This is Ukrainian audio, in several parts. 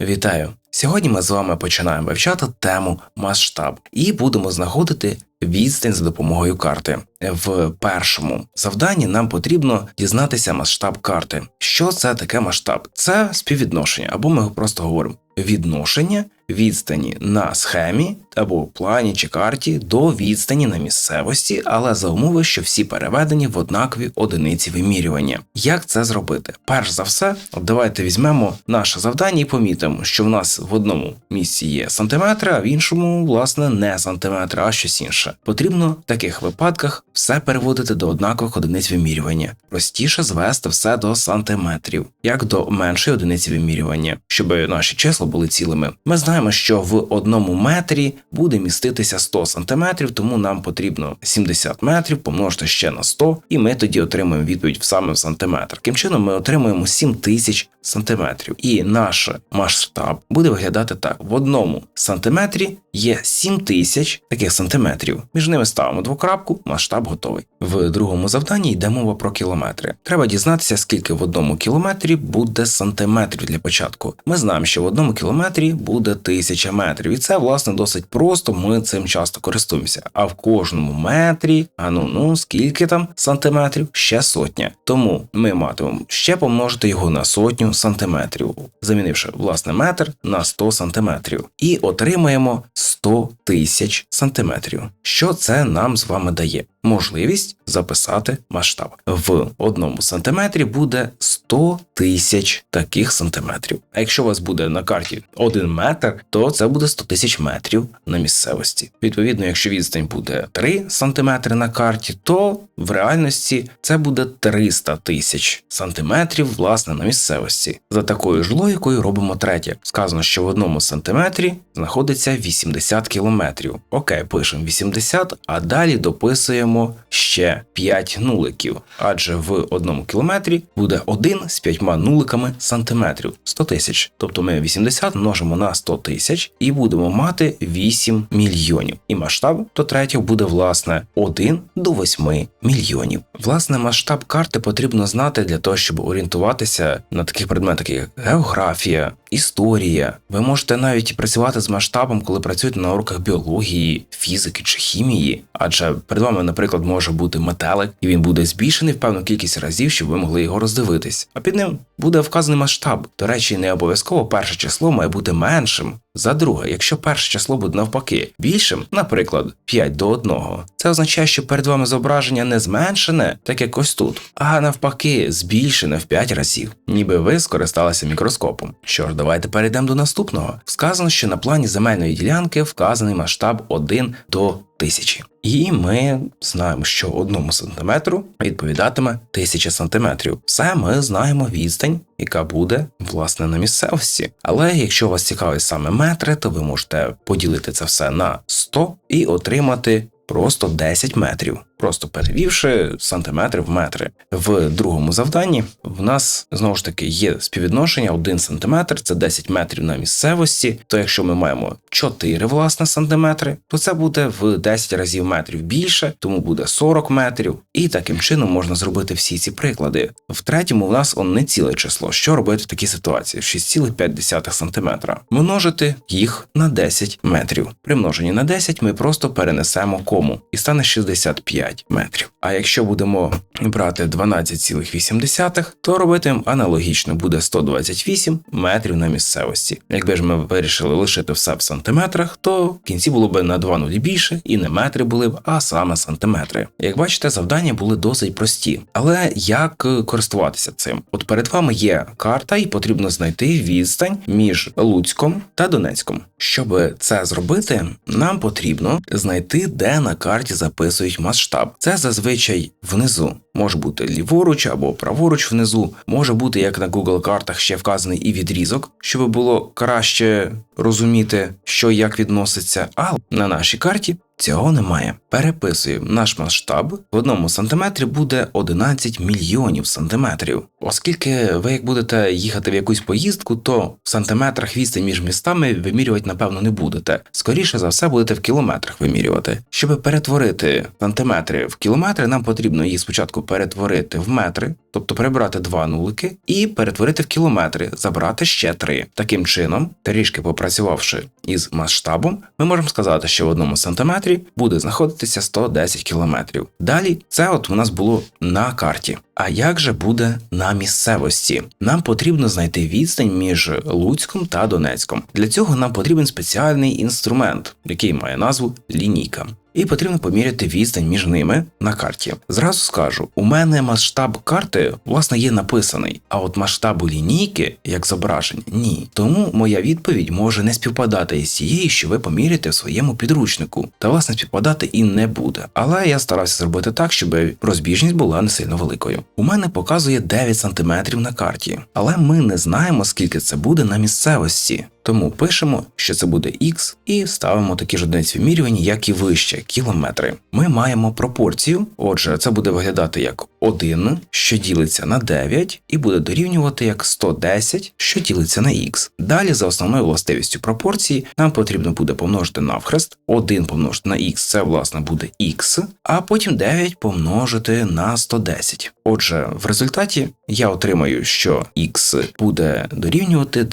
Вітаю! Сьогодні ми з вами починаємо вивчати тему масштаб і будемо знаходити відстань за допомогою карти. В першому завданні нам потрібно дізнатися масштаб карти. Що це таке масштаб? Це співвідношення, або ми просто говоримо відношення відстані на схемі або плані чи карті до відстані на місцевості, але за умови, що всі переведені в однакові одиниці вимірювання. Як це зробити? Перш за все, давайте візьмемо наше завдання і помітимо, що в нас в одному місці є сантиметри, а в іншому, власне, не сантиметри, а щось інше. Потрібно в таких випадках все переводити до однакових одиниць вимірювання. Простіше звести все до сантиметрів, як до меншої одиниці вимірювання, щоб наші числа були цілими. Ми знаємо, що в одному метрі буде міститися 100 сантиметрів, тому нам потрібно 70 метрів помножити ще на 100, і ми тоді отримуємо відповідь саме в сантиметр. Таким чином, ми отримуємо 7000 сантиметрів. І наш масштаб буде виглядати так: в одному сантиметрі є 7000 таких сантиметрів. Між ними ставимо двокрапку, масштаб готовий. В другому завданні йде мова про кілометри. Треба дізнатися, скільки в одному кілометрі буде сантиметрів для початку. Ми знаємо, що в одному кілометрі буде тисяча метрів, і це власне досить просто. Ми цим часто користуємося. А в кожному метрі, а ну ну скільки там сантиметрів? Ще сотня. Тому ми матимемо ще помножити його на сотню сантиметрів, замінивши власне метр на 100 сантиметрів, і отримаємо 100 тисяч сантиметрів. Що це нам з вами дає? Можливість записати масштаб в одному сантиметрі буде 100 тисяч таких сантиметрів. А якщо у вас буде на карті 1 метр, то це буде 100 тисяч метрів на місцевості. Відповідно, якщо відстань буде 3 сантиметри на карті, то в реальності це буде 300 тисяч сантиметрів власне на місцевості. За такою ж логікою робимо третє. Сказано, що в одному сантиметрі знаходиться 80 кілометрів. Окей, пишемо 80, а далі дописуємо ще 5 нуликів, адже в одному кілометрі буде 1 з 5 нуликами сантиметрів 100 тисяч. Тобто ми 80 множимо на 100 тисяч і будемо мати 8 мільйонів. І масштаб до третього буде власне 1 до 8 мільйонів. Власне, масштаб карти потрібно знати для того, щоб орієнтуватися на таких предметах, як географія, історія. Ви можете навіть працювати з масштабом, коли працюєте на уроках біології, фізики чи хімії, адже перед вами, наприклад, може бути метелик, і він буде збільшений в певну кількість разів, щоб ви могли його роздивитись. А під ним буде вказаний масштаб. До речі, не обов'язково перше число має бути меншим. За друге, якщо перше число буде навпаки більшим, наприклад, 5 до 1, це означає, що перед вами зображення не зменшене, так як ось тут, а навпаки, збільшене в 5 разів, ніби ви скористалися мікроскопом. Що ж, давайте перейдемо до наступного. Сказано, що на плані земельної ділянки вказаний масштаб 1 до тисячі. І ми знаємо, що одному сантиметру відповідатиме тисяча сантиметрів. Все ми знаємо відстань, яка буде власне на місцевості. Але якщо вас цікавить саме метри, то ви можете поділити це все на 100 і отримати просто 10 метрів просто перевівши сантиметри в метри. В другому завданні в нас знову ж таки є співвідношення 1 сантиметр, це 10 метрів на місцевості. То якщо ми маємо 4 власне сантиметри, то це буде в 10 разів метрів більше, тому буде 40 метрів. І таким чином можна зробити всі ці приклади. В третьому в нас он не ціле число. Що робити в такій ситуації? 6,5 сантиметра. Множити їх на 10 метрів. При множенні на 10 ми просто перенесемо кому і стане 65. 5 метрів. А якщо будемо брати 12,8, то робити аналогічно буде 128 метрів на місцевості. Якби ж ми вирішили лишити все в сантиметрах, то в кінці було б на 2 нулі більше, і не метри були б, а саме сантиметри. Як бачите, завдання були досить прості. Але як користуватися цим? От перед вами є карта, і потрібно знайти відстань між Луцьком та Донецьком. Щоб це зробити, нам потрібно знайти, де на карті записують масштаб масштаб. Це зазвичай внизу. Може бути ліворуч або праворуч внизу, може бути, як на Google картах ще вказаний і відрізок, щоб було краще розуміти, що як відноситься. А на нашій карті Цього немає. Переписуємо наш масштаб в одному сантиметрі буде 11 мільйонів сантиметрів. Оскільки ви як будете їхати в якусь поїздку, то в сантиметрах відстань між містами вимірювати, напевно, не будете. Скоріше за все, будете в кілометрах вимірювати. Щоб перетворити сантиметри в кілометри, нам потрібно їх спочатку швидко перетворити в метри, тобто прибрати два нулики, і перетворити в кілометри, забрати ще три. Таким чином, трішки попрацювавши із масштабом, ми можемо сказати, що в одному сантиметрі буде знаходитися 110 кілометрів. Далі це от у нас було на карті. А як же буде на місцевості? Нам потрібно знайти відстань між Луцьком та Донецьком. Для цього нам потрібен спеціальний інструмент, який має назву лінійка. І потрібно поміряти відстань між ними на карті. Зразу скажу, у мене масштаб карти власне є написаний, а от масштабу лінійки, як зображення, ні. Тому моя відповідь може не співпадати із тією, що ви поміряєте в своєму підручнику, та власне співпадати і не буде. Але я старався зробити так, щоб розбіжність була не сильно великою. У мене показує 9 см на карті, але ми не знаємо, скільки це буде на місцевості. Тому пишемо, що це буде x, і ставимо такі ж одиниці вимірювання, як і вище кілометри. Ми маємо пропорцію, отже, це буде виглядати як 1, що ділиться на 9, і буде дорівнювати як 110, що ділиться на х. Далі, за основною властивістю пропорції, нам потрібно буде помножити навхрест, 1 помножити на х це власне буде х, а потім 9 помножити на 110. Отже, в результаті я отримаю, що х буде дорівнювати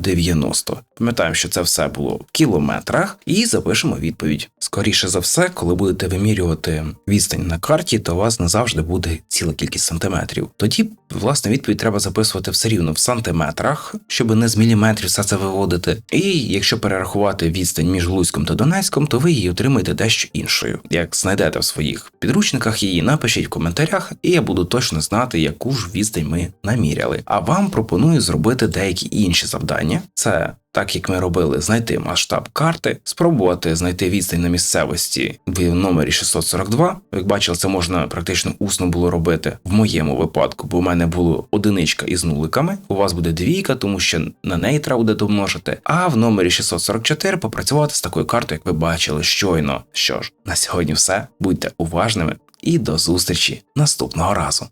990. Пам'ятаємо, що це все було в кілометрах, і запишемо відповідь. Скоріше за все, коли будете вимірювати відстань на карті, то у вас не завжди буде ціла кількість сантиметрів. Тоді, власне, відповідь треба записувати все рівно в сантиметрах, щоб не з міліметрів все це виводити. І якщо перерахувати відстань між Луцьком та Донецьком, то ви її отримаєте дещо іншою. Як знайдете в своїх підручниках її, напишіть в коментарях, і я буду точно знати, яку ж відстань ми наміряли. А вам пропоную зробити деякі інші завдання. Це так як ми робили, знайти масштаб карти, спробувати знайти відстань на місцевості в номері 642. Як бачили, це можна практично усно було робити в моєму випадку, бо в мене було одиничка із нуликами. У вас буде двійка, тому що на неї треба буде домножити. А в номері 644 попрацювати з такою картою, як ви бачили щойно. Що ж, на сьогодні все. Будьте уважними і до зустрічі наступного разу.